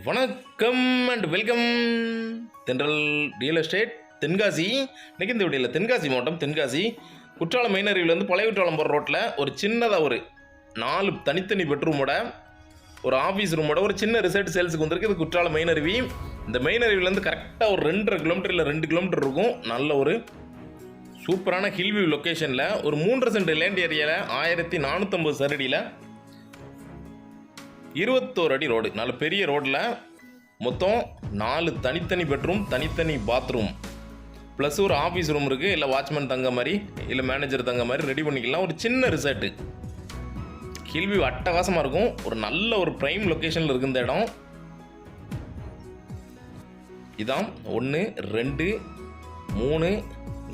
வணக்கம் and welcome Thendral real estate Tenkasi. இன்னைக்கு இந்த வீடியோவில் தென்காசி மாவட்டம் தென்காசி. குற்றாலம் மெயின் அருவிலேருந்து பழைய குற்றாலம் போகிற ரோட்டில் ஒரு சின்னதாக ஒரு நாலு தனித்தனி பெட்ரூமோட ஒரு ஆஃபீஸ் ரூமோட ஒரு சின்ன ரிசர்ட் சேல்ஸுக்கு வந்திருக்கு. இது குற்றாலம் மெயின் அருவி இந்த மெயின் அருவிலேருந்து கரெக்டாக ஒரு ரெண்டரை கிலோமீட்டர் இல்லை ரெண்டு கிலோமீட்டர் இருக்கும். நல்ல ஒரு சூப்பரான ஹில்வியூ லொக்கேஷனில் ஒரு மூன்று சென்ட் லேண்ட் ஏரியாவில் ஆயிரத்தி நானூற்றம்பது சரடியில் இருபத்தோரு அடி ரோடு. நல்ல பெரிய ரோட்டில் மொத்தம் நாலு தனித்தனி பெட்ரூம் தனித்தனி பாத்ரூம். ப்ளஸ் ஒரு ஆஃபீஸ் ரூம் இருக்குது இல்லை வாட்ச்மேன் தங்க மாதிரி இல்லை மேனேஜர் தங்க மாதிரி ரெடி பண்ணிக்கலாம். ஒரு சின்ன ரிசார்ட்டு. கேள்வி அட்டகாசமாக இருக்கும். ஒரு நல்ல ஒரு ப்ரைம் லொக்கேஷனில் இருக்கு இந்த இடம். இதான் ஒன்று ரெண்டு மூணு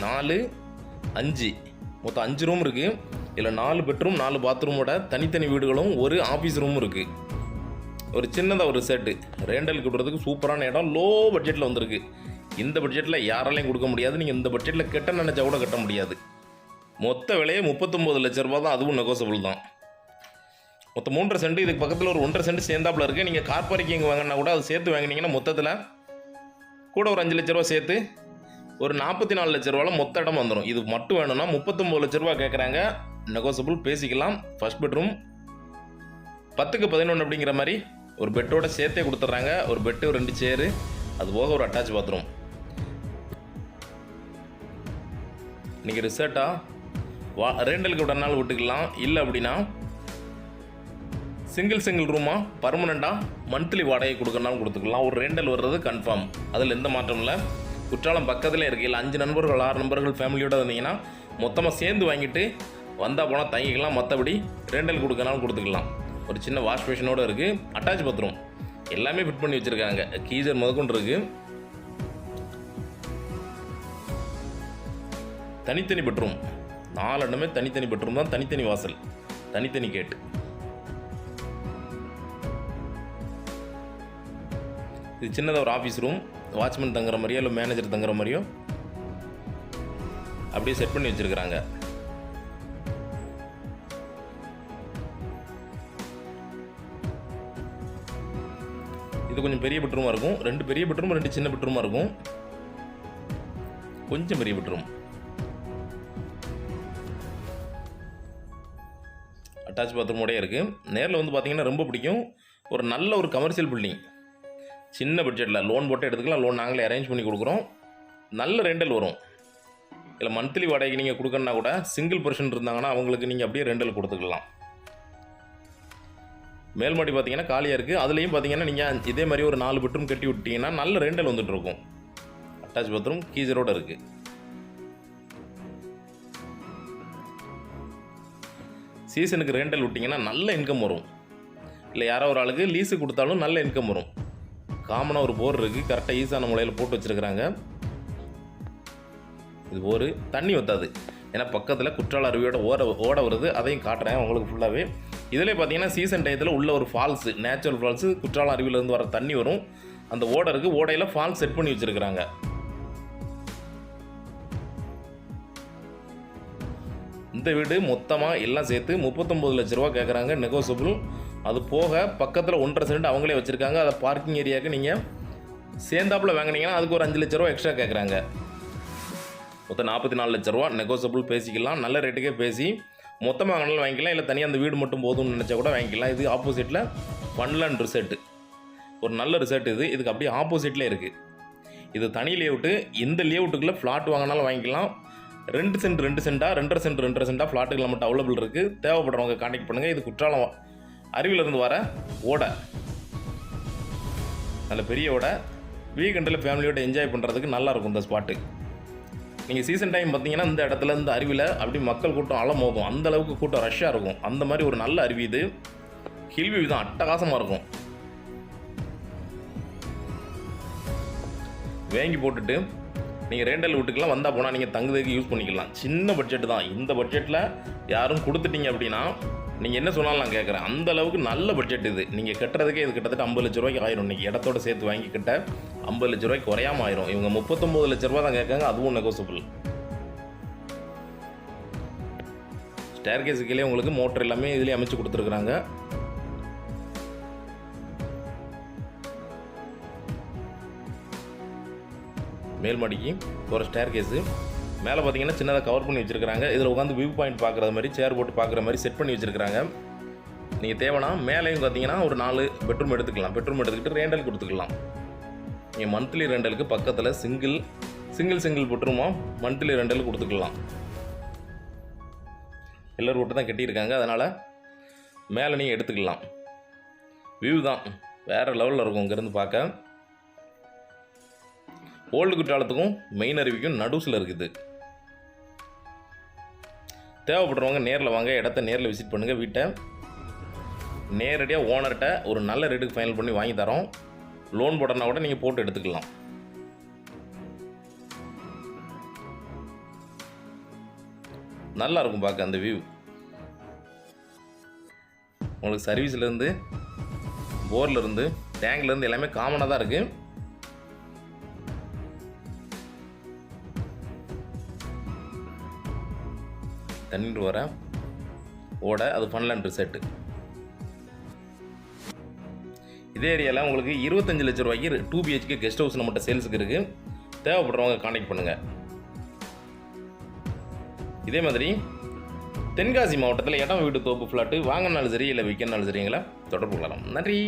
நாலு அஞ்சு. மொத்தம் அஞ்சு ரூம் இருக்குது இதில் நாலு பெட்ரூம் நாலு பாத்ரூமோட தனித்தனி வீடுகளும் ஒரு ஆஃபீஸ் ரூமும் இருக்குது ஒரு சின்னதாக ஒரு செட்டு ரேண்டல் கொடுறதுக்கு சூப்பரான இடம். லோ பட்ஜெட்டில் வந்திருக்கு. இந்த பட்ஜெட்டில் யாராலையும் கொடுக்க முடியாது. நீங்கள் இந்த பட்ஜெட்டில் கட்ட நினச்சா கூட கட்ட முடியாது. மொத்த விலையே முப்பத்தொம்போது லட்ச ரூபா தான். அதுவும் நெகோசபிள் தான். மொத்தம் மூன்றரை சென்ட் இதுக்கு பக்கத்தில் ஒரு ஒன்றரை சென்ட் சேர்ந்தாப்புல இருக்குது நீங்கள் கார் பார்க்கிங் வாங்கினா கூட அது சேர்த்து வாங்கினீங்கன்னா மொத்தத்தில் கூட ஒரு அஞ்சு லட்ச ரூபா சேர்த்து ஒரு நாற்பத்தி நாலு லட்ச ரூபாவில் மொத்த இடம் வந்துடும் இது மட்டும் வேணும்னா முப்பத்தொம்பது லட்ச ரூபா கேட்குறாங்க நெகோசபிள் பேசிக்கலாம். ஃபர்ஸ்ட் பெட்ரூம் பத்துக்கு பதினொன்று அப்படிங்கிற மாதிரி ஒரு பெட்டோட சேர்த்தே கொடுத்துட்றாங்க. ஒரு பெட்டு ஒரு ரெண்டு சேரு அது போக ஒரு அட்டாச் பாத்ரூம் நீங்கள் ரிசர்ட்டாக வா ரெண்டலுக்கு விடனாலும் விட்டுக்கலாம். இல்லை அப்படின்னா சிங்கிள் சிங்கிள் ரூமாக பர்மனெண்ட்டாக மந்த்லி வாடகை கொடுக்கறனாலும் கொடுத்துக்கலாம். ஒரு ரெண்டல் வர்றது கன்ஃபார்ம் அதில் எந்த மாற்றம் இல்லை. குற்றாலம் பக்கத்தில் இருக்கு. இல்லை அஞ்சு நண்பர்கள் ஆறு நண்பர்கள் ஃபேமிலியோடு வந்தீங்கன்னா மொத்தமாக சேர்ந்து வாங்கிட்டு வந்தால் போனால் தங்கிக்கலாம். மற்றபடி ரெண்டல் கொடுக்கறனாலும் கொடுத்துக்கலாம். ஒரு சின்ன வாஷ் மிஷினோடு இருக்குது அட்டாச் பாத்ரூம் எல்லாமே ஃபிட் பண்ணி வச்சுருக்காங்க. கீசர் முதற்கொண்டு இருக்குது தனித்தனி பெட்ரூம் நாலு இடமே தனித்தனி பெட்ரூம் தான். தனித்தனி வாசல். தனித்தனி கேட் இது சின்னதாக ஒரு ஆஃபீஸ் ரூம் வாட்ச்மேன் தங்குற மாதிரியோ இல்லை மேனேஜர் தங்குற மாதிரியோ அப்படியே செட் பண்ணி வச்சுருக்குறாங்க. இது கொஞ்சம் பெரிய பெட்ரூமாக இருக்கும். ரெண்டு பெரிய பெட்ரூம் ரெண்டு சின்ன பெட்ரூமாக இருக்கும். கொஞ்சம் பெரிய பெட்ரூம் அட்டாச் பாத்ரூமோடய இருக்குது நேரில் வந்து பார்த்தீங்கன்னா ரொம்ப பிடிக்கும். ஒரு நல்ல ஒரு கமர்ஷியல் பில்டிங் சின்ன பட்ஜெட்டில் லோன் போட்டு எடுத்துக்கலாம். லோன் நாங்களே அரேஞ்ச் பண்ணி கொடுக்குறோம். நல்ல ரெண்டல் வரும். இல்லை மந்த்லி வாடகைக்கு நீங்கள் கொடுக்கணுன்னா கூட சிங்கிள் பர்சன் இருந்தாங்கன்னா அவங்களுக்கு நீங்கள் அப்படியே ரெண்டல் கொடுத்துக்கலாம். மேல்மாடி பார்த்தீங்கன்னா காலியாக இருக்குது அதுலேயும் பார்த்தீங்கன்னா நீங்கள் இதே மாதிரி ஒரு நாலு பெட்ரூம் கட்டி விட்டீங்கன்னா நல்ல ரெண்டல் வந்துட்டு இருக்கும். அட்டாச் பாத்ரூம் கீசரோடு இருக்குது சீசனுக்கு ரெண்டல் விட்டிங்கன்னா நல்ல இன்கம் வரும். இல்லை யாரோ ஒரு ஆளுக்கு லீஸு கொடுத்தாலும் நல்ல இன்கம் வரும். காமனாக ஒரு போர் இருக்குது கரெக்டாக ஈஸான முறையில் போட்டு வச்சுருக்குறாங்க. இது போர் தண்ணி வத்தாது. ஏன்னா பக்கத்தில் குற்றால அருவியோட ஓட ஓட வருது. அதையும் காட்டுறேன். உங்களுக்கு ஃபுல்லாகவே இதில் பார்த்தீங்கன்னா சீசன் டயத்தில் உள்ள ஒரு ஃபால்ஸு நேச்சுரல் ஃபால்ஸு குற்றாலம் அருவியிலேருந்து வர தண்ணி வரும். அந்த ஓடருக்கு இருக்குது ஓடையில் ஃபால்ஸ் செட் பண்ணி வச்சுருக்குறாங்க. இந்த வீடு மொத்தமாக எல்லாம் சேர்த்து முப்பத்தொம்பது லட்ச ரூபா கேட்குறாங்க நெகோசபிள் அது போக பக்கத்தில் ஒன்றரை சென்ட் அவங்களே வச்சுருக்காங்க. அதை பார்க்கிங் ஏரியாவுக்கு நீங்கள் சேர்ந்தாப்பில் வாங்கினீங்கன்னா அதுக்கு ஒரு அஞ்சு லட்ச ரூபா எக்ஸ்ட்ரா கேட்குறாங்க மொத்தம் நாற்பத்தி நாலு லட்ச ரூபா நெகோசபிள் பேசிக்கலாம். நல்ல ரேட்டுக்கே பேசி மொத்தமாக வாங்கினாலும் வாங்கிக்கலாம் இல்லை தனியாக அந்த வீடு மட்டும் போதும்னு நினச்சா கூட வாங்கிக்கலாம். இது ஆப்போசிட்டில் ஒன்லேண்ட் ரிசர்ட்டு ஒரு நல்ல ரிசர்ட் இது. இதுக்கு அப்படியே ஆப்போசிட்லேயே இருக்குது இது தனி லேஅவுட்டு இந்த லேஅவுட்டுக்குள்ளே ஃப்ளாட் வாங்கினாலும் வாங்கிக்கலாம். ரெண்டு சென்ட் ரெண்டு சென்ட்டாக ரெண்டரை சென்ட் ரெண்டரை சென்ட்டாக ஃப்ளாட்டுகள் மட்டும் அவைலபிள் இருக்குது தேவைப்படுறவங்க காண்டாக்ட் பண்ணுங்கள் இது குற்றாலம் அருவியிலேருந்து வர ஓடை. நல்ல பெரிய ஓடை. வீக்கெண்டில் ஃபேமிலியோட என்ஜாய் பண்ணுறதுக்கு நல்லாயிருக்கும் இந்த ஸ்பாட்டு நீங்கள் சீசன் டைம் பார்த்தீங்கன்னா இந்த இடத்துல இந்த அருவியில் அப்படி மக்கள் கூட்டம் அலை அந்த அளவுக்கு கூட்டம் ரஷ்ஷாக இருக்கும். அந்த மாதிரி ஒரு நல்ல அருவி இது. ஹில்வியூ தான். அட்டகாசமாக இருக்கும். வேங்கி போட்டுட்டு நீங்கள் ரேண்டல் வீட்டுக்கெலாம் வந்தால் போனால் நீங்கள் தங்குறதுக்கு யூஸ் பண்ணிக்கலாம். சின்ன பட்ஜெட் தான். இந்த பட்ஜெட்டில் யாரும் கொடுத்துட்டீங்க அப்படின்னா நீங்கள் என்ன சொன்னாலும் நான் கேட்குறேன் அந்த அளவுக்கு நல்ல பட்ஜெட் இது. நீங்கள் கட்டுறதுக்கே இது கிட்டத்தட்ட ஐம்பது லட்ச ரூபாய்க்கு ஆயிரும். இன்றைக்கி இடத்தோட சேர்த்து வாங்கி ஐம்பது லட்ச ரூபாய்க்கு குறையாம ஆயிரும். இவங்க முப்பத்தொம்பது லட்ச ரூபா தான் கேட்காங்க அதுவும் நெகோசிபிள் ஸ்டேர் கேஸுக்கிலே உங்களுக்கு மோட்டர் எல்லாமே இதுலேயே அமைச்சு கொடுத்துருக்குறாங்க. மேல்மடிக்கு ஒரு ஸ்டேர் கேஸு மேலே பார்த்தீங்கன்னா சின்னதாக கவர் பண்ணி வச்சுருக்காங்க இதில் உட்காந்து வியூ பாயிண்ட் பார்க்குற மாதிரி சேர் போட்டு பார்க்குற மாதிரி செட் பண்ணி வச்சுருக்காங்க நீங்கள் தேவைன்னா மேலேயும் பார்த்தீங்கன்னா ஒரு நாலு பெட்ரூம் எடுத்துக்கலாம். பெட்ரூம் எடுத்துக்கிட்டு ரேண்டல் கொடுத்துக்கலாம். நீங்கள் மந்த்லி ரெண்டலுக்கு பக்கத்தில் சிங்கிள் சிங்கிள் சிங்கிள் பெட்ரூமாக மந்த்லி ரெண்டல் கொடுத்துக்கலாம். எல்லோரும் விட்டு தான் கட்டியிருக்காங்க. அதனால் மேலே நீங்கள் எடுத்துக்கலாம். வியூ தான். வேறு லெவலில் இருக்கும் இங்கேருந்து பார்க்க. ஓல்டு குற்றாலத்துக்கும் மெயின் அருவிக்கும் நடுஸில் இருக்குது. தேவைப்படுறவங்க நேரில் வாங்க இடத்த நேரில் விசிட் பண்ணுங்கள் வீட்டை. நேரடியாக ஓனர்கிட்ட ஒரு நல்ல ரேட்டுக்கு ஃபைனல் பண்ணி வாங்கி தரோம். லோன் போடனா கூட நீங்கள் போட்டு எடுத்துக்கலாம். நல்லா இருக்கும் பார்க்க அந்த வியூ உங்களுக்கு சர்வீஸ்லேருந்து போர்லேருந்து டேங்க்லேருந்து எல்லாமே காமனாக தான் இருக்குது தண்ணீர் வர ஓட அது ஃபன்லேண்ட் ரிசெட்டு இதே ஏரியாவில் உங்களுக்கு இருபத்தஞ்சு லட்ச ரூபாய்க்கு டூ பிஹெச்கே கெஸ்ட் ஹவுஸ் நம்மகிட்ட சேல்ஸுக்கு இருக்குது தேவைப்படுறவங்க காண்டாக்ட் பண்ணுங்கள் இதே மாதிரி தென்காசி மாவட்டத்தில் இடம் வீடு தோப்பு ஃப்ளாட்டு வாங்கினாலும் சரி இல்லை விற்கனாலும் சரிங்களா தொடர்பு கொள்ளலாம். நன்றி!